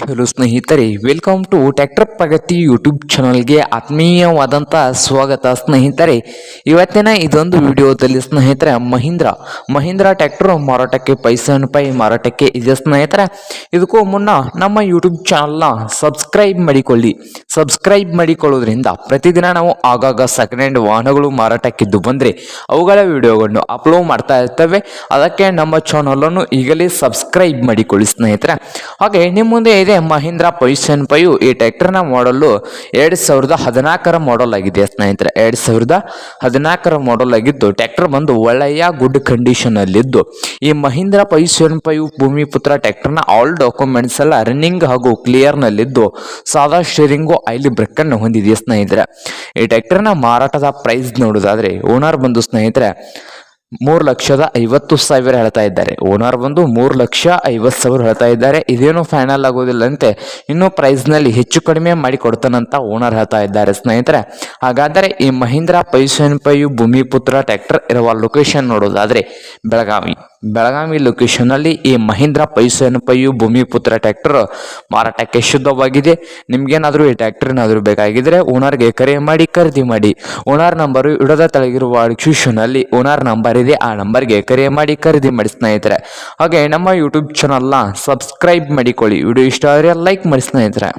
Hello ಸ್ನೇಹಿತರೆ welcome to tractor Pragati YouTube ಚಾನಲ್ಗೆ ಆತ್ಮೀಯವಾದಂಥ ಸ್ವಾಗತ ಸ್ನೇಹಿತರೆ. ಇವತ್ತಿನ ಇದೊಂದು ವಿಡಿಯೋದಲ್ಲಿ ಸ್ನೇಹಿತರೆ, ಮಹೀಂದ್ರ. ಮಹೀಂದ್ರ ಟ್ಯಾಕ್ಟರ್ ಮಾರಾಟಕ್ಕೆ ಪೈಸನ್ ಪೈ ಮಾರಾಟಕ್ಕೆ ಇದೆ ಸ್ನೇಹಿತರೆ? ಇದಕ್ಕೂ ಮುನ್ನ ನಮ್ಮ ಯೂಟ್ಯೂಬ್ ಚಾನಲ್ನ ಸಬ್ಸ್ಕ್ರೈಬ್ ಮಾಡಿಕೊಳ್ಳಿ. ಸಬ್ಸ್ಕ್ರೈಬ್ ಮಾಡಿಕೊಳ್ಳೋದ್ರಿಂದ ಪ್ರತಿದಿನ ನಾವು ಆಗಾಗ ಸೆಕೆಂಡ್ ಹ್ಯಾಂಡ್ ವಾಹನಗಳು ಮಾರಾಟಕ್ಕಿದ್ದು ಬಂದರೆ ಅವುಗಳ ವಿಡಿಯೋಗಳನ್ನು ಅಪ್ಲೋಡ್ ಮಾಡ್ತಾ ಇರ್ತವೆ. ಅದಕ್ಕೆ ನಮ್ಮ ಚಾನಲನ್ನು ಈಗಲೇ ಸಬ್ಸ್ಕ್ರೈಬ್ ಮಾಡಿಕೊಳ್ಳಿ ಸ್ನೇಹಿತರೆ. ಹಾಗೆ ನಿಮ್ಮ ಮುಂದೆ ಇದೆ. ಮಹೀಂದ್ರ ಪೊಸಿಷನ್ ಪೈಯು ಈ ಟ್ರ್ಯಾಕ್ಟರ್ನ ಮಾಡಲು ಎರಡು ಸಾವಿರದ ಹದಿನಾಲ್ಕರ ಮಾಡಲ್ ಆಗಿದೆ ಸ್ನೇಹಿತರೆ. ಎರಡು ಸಾವಿರದ ಹದಿನಾಲ್ಕರ ಮಾಡಲ್ ಆಗಿದ್ದು, ಟ್ರ್ಯಾಕ್ಟರ್ ಬಂದು ಒಳ್ಳೆಯ ಗುಡ್ ಕಂಡೀಷನ್ ಅಲ್ಲಿದ್ದು. ಈ ಮಹೀಂದ್ರ ಪೊಸಿಷನ್ ಪೈಯು ಭೂಮಿಪುತ್ರ ಟ್ರ್ಯಾಕ್ಟರ್ನ ಆಲ್ ಡಾಕ್ಯುಮೆಂಟ್ಸ್ ಎಲ್ಲ ರನ್ನಿಂಗ್ ಹಾಗೂ ಕ್ಲಿಯರ್ನಲ್ಲಿದ್ದು ಸಾದಾ ಶೇರಿಂಗು ಐಲಿ ಬ್ರೇಕ್ ಅನ್ನು ಹೊಂದಿದೆ ಸ್ನೇಹಿತರೆ. ಈ ಟ್ರ್ಯಾಕ್ಟರ್ನ ಮಾರಾಟದ ಪ್ರೈಸ್ ನೋಡೋದಾದ್ರೆ ಓನರ್ ಬಂದು ಸ್ನೇಹಿತರೆ ಮೂರು ಲಕ್ಷದ ಐವತ್ತು ಸಾವಿರ ಹೇಳ್ತಾ ಇದ್ದಾರೆ. ಓನರ್ ಬಂದು ಮೂರು ಲಕ್ಷ ಐವತ್ತು ಸಾವಿರ ಹೇಳ್ತಾ ಇದ್ದಾರೆ. ಇದೇನು ಫೈನಲ್ ಆಗೋದಿಲ್ಲಂತೆ. ಇನ್ನು ಪ್ರೈಸ್ನಲ್ಲಿ ಹೆಚ್ಚು ಕಡಿಮೆ ಮಾಡಿ ಕೊಡ್ತಾನಂತ ಓನರ್ ಹೇಳ್ತಾ ಇದ್ದಾರೆ ಸ್ನೇಹಿತರೆ. ಹಾಗಾದರೆ ಈ ಮಹೀಂದ್ರ ಪೈಸನ್ ಪೈಯು ಭೂಮಿಪುತ್ರ ಟ್ರ್ಯಾಕ್ಟರ್ ಇರುವ ಲೊಕೇಶನ್ ನೋಡೋದಾದರೆ ಬೆಳಗಾವಿ. ಬೆಳಗಾವಿ ಲೊಕೇಶನಲ್ಲಿ ಈ ಮಹೀಂದ್ರ ಪೈಸನ್ ಪೈಯು ಭೂಮಿಪುತ್ರ ಟ್ಯಾಕ್ಟರ್ ಮಾರಾಟಕ್ಕೆ ಶುದ್ಧವಾಗಿದೆ. ನಿಮ್ಗೇನಾದರೂ ಈ ಟ್ಯಾಕ್ಟರ್ನಾದರೂ ಬೇಕಾಗಿದ್ದರೆ ಓನರ್ಗೆ ಕರೆ ಮಾಡಿ, ಖರೀದಿ ಮಾಡಿ. ಓನರ್ ನಂಬರು ಇಡದ ತಳಗಿರುವ ಡಿಸ್ಕ್ರಿಪ್ಷನಲ್ಲಿ ಓನರ್ ನಂಬರ್ ಇದೆ, ಆ ನಂಬರ್ಗೆ ಕರೆ ಮಾಡಿ, ಖರೀದಿ ಮಾಡಿ ಸ್ನೇಹಿತರೆ. ಹಾಗೆ ನಮ್ಮ ಯೂಟ್ಯೂಬ್ ಚಾನಲ್ನ ಸಬ್ಸ್ಕ್ರೈಬ್ ಮಾಡಿಕೊಳ್ಳಿ. ವಿಡಿಯೋ ಇಷ್ಟ ಆದರೆ ಲೈಕ್ ಮಾಡಿ ಸ್ನೇಹಿತರೆ.